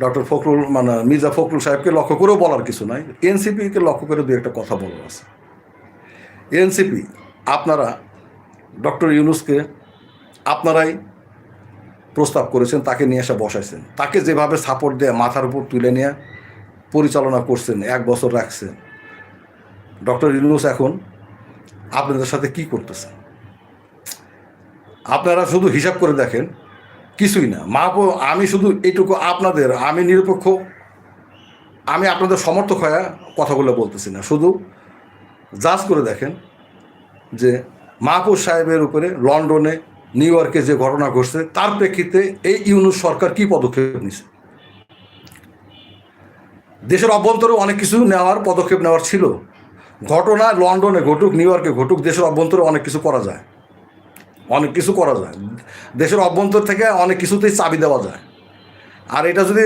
Doctor Fakhrul মানে মির্জা ফখরুল সাহেবকে লক্ষ্য করেও বলার কিছু নাই। এনসিপিকে লক্ষ্য করে দু একটা কথা বলার আছে। এনসিপি, আপনারা, ডক্টর ইউনুসকে আপনারাই প্রস্তাব করেছেন, তাকে নিয়ে এসে বসাইছেন। তাকে যেভাবে সাপোর্ট দেয়া, মাথার উপর তুলে নিয়ে, পরিচালনা করছেন, এক বছর রাখছেন। ডক্টর ইউনুস এখন আপনাদের সাথে কি করতেছেন? আপনারা শুধু হিসাব করে দেখেন কিছুই না। মা আমি শুধু এইটুকু আপনাদের, আমি নিরপেক্ষ, আমি আপনাদের সমর্থক হয়ে কথাগুলো বলতেছি না। শুধু জাজ করে দেখেন যে মাহফুজ সাহেবের উপরে লন্ডনে, নিউ ইয়র্কে যে ঘটনা ঘটছে, তার প্রেক্ষিতে এই ইউনুস সরকার কি পদক্ষেপ নিছে? দেশের অভ্যন্তরে অনেক কিছু নেওয়ার, পদক্ষেপ নেওয়ার ছিল। ঘটনা লন্ডনে ঘটুক, নিউ ইয়র্কে ঘটুক, দেশের অভ্যন্তরে অনেক কিছু করা যায়। অনেক কিছু করা যায়। দেশের অভ্যন্তর থেকে অনেক কিছুতেই চাবি দেওয়া যায়। আর এটা যদি